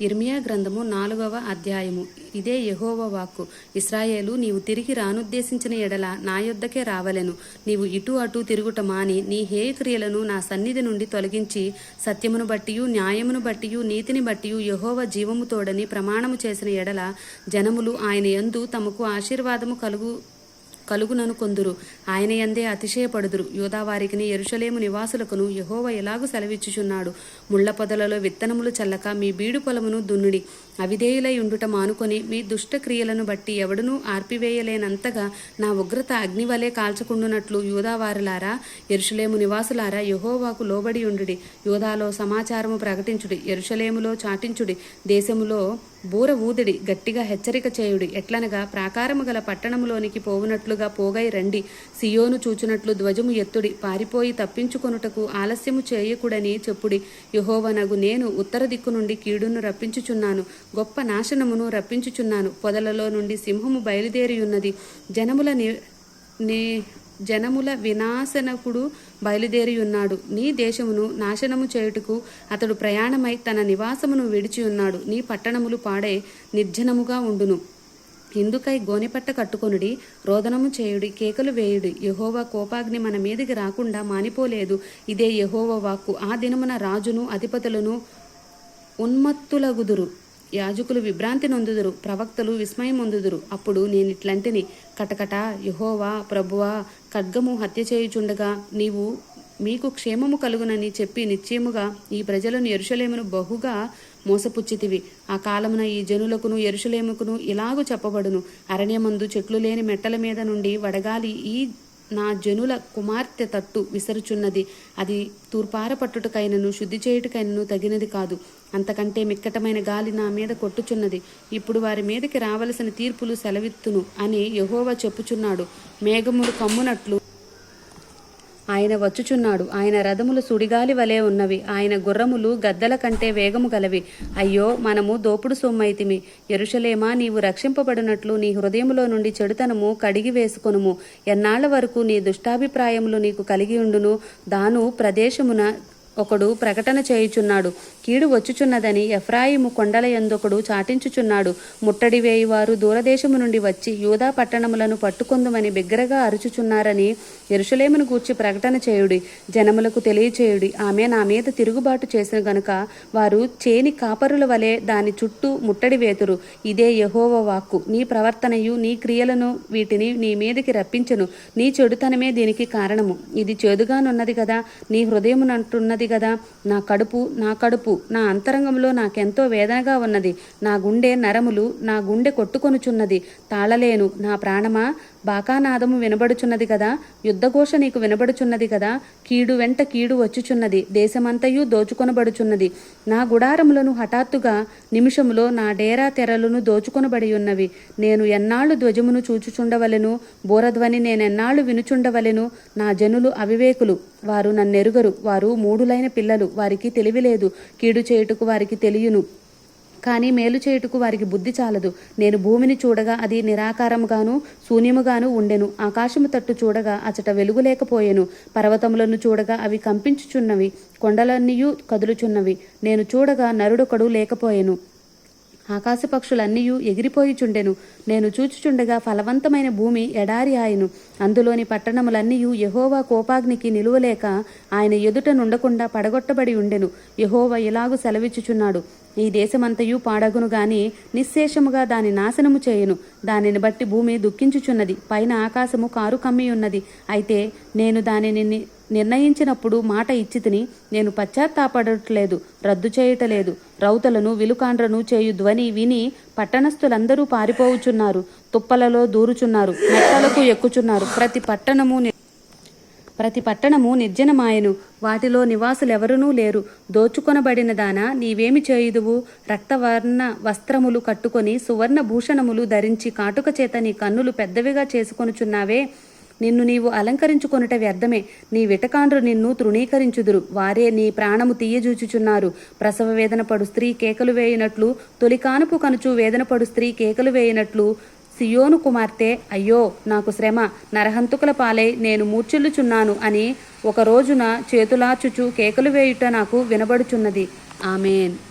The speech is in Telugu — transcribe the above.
ఇర్మియా గ్రంథము నాలుగవ అధ్యాయము. ఇదే యహోవ వాక్కు. ఇస్రాయేలు నీవు తిరిగి రానుద్దేశించిన ఎడల నా యొద్దకే రావలెను. నీవు ఇటు అటు తిరుగుట మాని నీ హేయక్రియలను నా సన్నిధి నుండి తొలగించి సత్యమును బట్టియు న్యాయమును బట్టియు నీతిని బట్టియు యహోవ జీవము తోడని ప్రమాణము చేసిన ఎడల జనములు ఆయన యందు తమకు ఆశీర్వాదము కలుగు కలుగునను కొందురు. ఆయన యందే అతిశయపడుదురు. యోదావారికిని ఎరుషలేము నివాసులకును యహోవ ఎలాగు సెలవిచ్చుచున్నాడు? ముళ్ళ పొదలలో విత్తనములు చల్లక మీ బీడు పొలమును దున్నుడి. అవిధేయులై ఉండుట మానుకొని మీ దుష్టక్రియలను బట్టి ఎవడునూ ఆర్పివేయలేనంతగా నా ఉగ్రత అగ్నివలే కాల్చకుండునట్లు యూదావారులారా ఎరుషలేము నివాసులారా యహోవాకు లోబడి ఉండుడి. యూదాలో సమాచారము ప్రకటించుడి. ఎరుషలేములో చాటించుడి. దేశములో బూర ఊదిడి గట్టిగా హెచ్చరిక చేయుడి. ఎట్లనగా ప్రాకారము గల పట్టణములోనికి పోవునట్లుగా పోగై రండి. సియోను చూచునట్లు ధ్వజము ఎత్తుడి. పారిపోయి తప్పించుకొనుటకు ఆలస్యము చేయకుడని చెప్పుడి. యహోవనగు నేను ఉత్తర దిక్కు నుండి కీడును రప్పించుచున్నాను. గొప్ప నాశనమును రప్పించుచున్నాను. పొదలలో నుండి సింహము బయలుదేరియున్నది. జనముల నే జనముల వినాశనకుడు బయలుదేరి ఉన్నాడు నీ దేశమును నాశనము చేయుటకు అతడు ప్రయాణమై తన నివాసమును విడిచి ఉన్నాడు. నీ పట్టణములు పాడే నిర్జనముగా ఉండును. ఇందుకై గోనెపట్ట కట్టుకొనుడి రోదనము చేయుడి కేకలు వేయుడి. యహోవా కోపాగ్ని మన మీదికి రాకుండా మానిపోలేదు. ఇదే యహోవ వాక్కు. ఆ దినమున రాజును అధిపతులను ఉన్మత్తులగుదురు. యాజకులు విభ్రాంతి నొందుదురు ప్రవక్తలు విస్మయం అందుదురు అప్పుడు నేనిట్లంటిని కటకట యహోవా ప్రభువా ఖడ్గము హత్య చేయుచుండగా నీవు మీకు క్షేమము కలుగునని చెప్పి నిశ్చయముగా ఈ ప్రజలను ఎరుషలేమును బహుగా మోసపుచ్చితివి. ఆ కాలమున ఈ జనులకును ఎరుషలేముకును ఇలాగు చెప్పబడును. అరణ్యమందు చెట్లు లేని మెట్టల మీద నుండి వడగాలి ఈ నా జనుల కుమార్తె తట్టు విసరుచున్నది. అది తూర్పార పట్టుటకైనను శుద్ధి చేయుటకైనను తగినది కాదు. అంతకంటే మిక్కటమైన గాలి నా మీద కొట్టుచున్నది. ఇప్పుడు వారి మీదకి రావలసిన తీర్పులు సెలవిత్తును అని యహోవా చెప్పుచున్నాడు. మేఘములు కమ్మునట్లు ఆయన వచ్చుచున్నాడు. ఆయన రథములు సుడిగాలి వలె ఉన్నవి. ఆయన గుర్రములు గద్దల కంటే వేగము గలవి. అయ్యో మనము దోపుడు సొమ్మైతిమి. ఎరుషలేమా నీవు రక్షింపబడినట్లు నీ హృదయములో నుండి చెడుతనము కడిగి వేసుకొనుము. ఎన్నాళ్ళ వరకు నీ దుష్టాభిప్రాయములు నీకు కలిగి ఉండును? దాను ప్రదేశమున ఒకడు ప్రకటన చేయుచున్నాడు. కీడు వచ్చుచున్నదని ఎఫ్రాయిము కొండల ఎందొకడు చాటించుచున్నాడు. ముట్టడి వేయువారు దూరదేశము నుండి వచ్చి యూదా పట్టణములను పట్టుకొందుమని బిగ్గరగా అరుచుచున్నారని ఎరుషులేమును గూర్చి ప్రకటన చేయుడి. జనములకు తెలియచేయుడి. ఆమె నా మీద తిరుగుబాటు చేసిన గనుక వారు చేని కాపరుల వలె దాని చుట్టూ ముట్టడి వేతురు. ఇదే యహోవ వాక్కు. నీ ప్రవర్తనయు నీ క్రియలను వీటిని నీ మీదకి రప్పించను. నీ చెడుతనమే దీనికి కారణము. ఇది చేదుగానున్నది కదా నీ హృదయమునంటున్నది కదా. నా కడుపు నా కడుపు నా అంతరంగంలో నాకెంతో వేదనగా ఉన్నది. నా గుండె నరములు నా గుండె కొట్టుకొనుచున్నది. తాళలేను. నా ప్రాణమా? బాకానాదము వినబడుచున్నది కదా యుద్ధఘోష నీకు వినబడుచున్నది కదా కీడు వెంట కీడు వచ్చుచున్నది దేశమంతయు దోచుకొనబడుచున్నది. నా గుడారములను హఠాత్తుగా నిమిషములో నా డేరా తెరలను దోచుకొనబడి ఉన్నవి నేను ఎన్నాళ్ళు ధ్వజమును చూచుచుండవలెను బోరధ్వని నేనెన్నాళ్ళు వినుచుండవలెను నా జనులు అవివేకులు వారు నన్నెరుగరు వారు మూడులైన పిల్లలు వారికి తెలివిలేదు కీడు చేయుటకు వారికి తెలియను. కానీ మేలు చేయుటకు వారికి బుద్ధి చాలదు. నేను భూమిని చూడగా అది నిరాకారముగాను శూన్యముగాను ఉండెను. ఆకాశము తట్టు చూడగా అచట వెలుగు లేకపోయెను. పర్వతములను చూడగా అవి కంపించుచున్నవి కొండలన్నీయు కదులుచున్నవి. నేను చూడగా నరుడొకడు లేకపోయెను. ఆకాశ పక్షులన్నీయు ఎగిరిపోయిచుండెను. నేను చూచుచుండగా ఫలవంతమైన భూమి ఎడారి ఆయను. అందులోని పట్టణములన్నీయు యహోవా కోపాగ్నికి నిలువలేక ఆయన ఎదుట నుండకుండా పడగొట్టబడి ఉండెను. యహోవా ఇలాగు సెలవిచ్చుచున్నాడు. ఈ దేశమంతయు పాడగును గాని నిశ్శేషముగా దాని నాశనము చేయును. దానిని బట్టి భూమి దుఃఖించుచున్నది. పైన ఆకాశము కారు కమ్మి ఉన్నది అయితే నేను దానిని ని- నిర్ణయించినప్పుడు మాట ఇచ్చితిని నేను పశ్చాత్తాపడట్లేదు రద్దు చేయటలేదు. రౌతలను విలుకాండ్రను చేయు ధ్వని విని పట్టణస్థులందరూ పారిపోవుచున్నారు. తుప్పలలో దూరుచున్నారు. మెట్టలకు ఎక్కుచున్నారు. ప్రతి పట్టణము ప్రతి పట్టణము నిర్జనమాయను. వాటిలో నివాసులెవరునూ లేరు. దోచుకొనబడినదానా నీవేమి చేయుదువు? రక్తవర్ణ వస్త్రములు కట్టుకొని సువర్ణ భూషణములు ధరించి కాటుక చేత నీ కన్నులు పెద్దవిగా చేసుకొనుచున్నావే. నిన్ను నీవు అలంకరించుకొనుట వ్యర్థమే. నీ విటకాండ్రు నిన్ను తృణీకరించుదురు. వారే నీ ప్రాణము తీయజూచుచున్నారు. ప్రసవ వేదన పడు స్త్రీ కేకలు వేయునట్లు తొలికానుపు కనుచు వేదన పడు స్త్రీ కేకలు వేయినట్లు సియోను కుమార్తె అయ్యో నాకు శ్రమ నరహంతుకుల పాలై నేను మూర్ఛిల్లుచున్నాను అని ఒక రోజున చేతులాచుచు కేకలు వేయుట నాకు వినబడుచున్నది. ఆమెన్.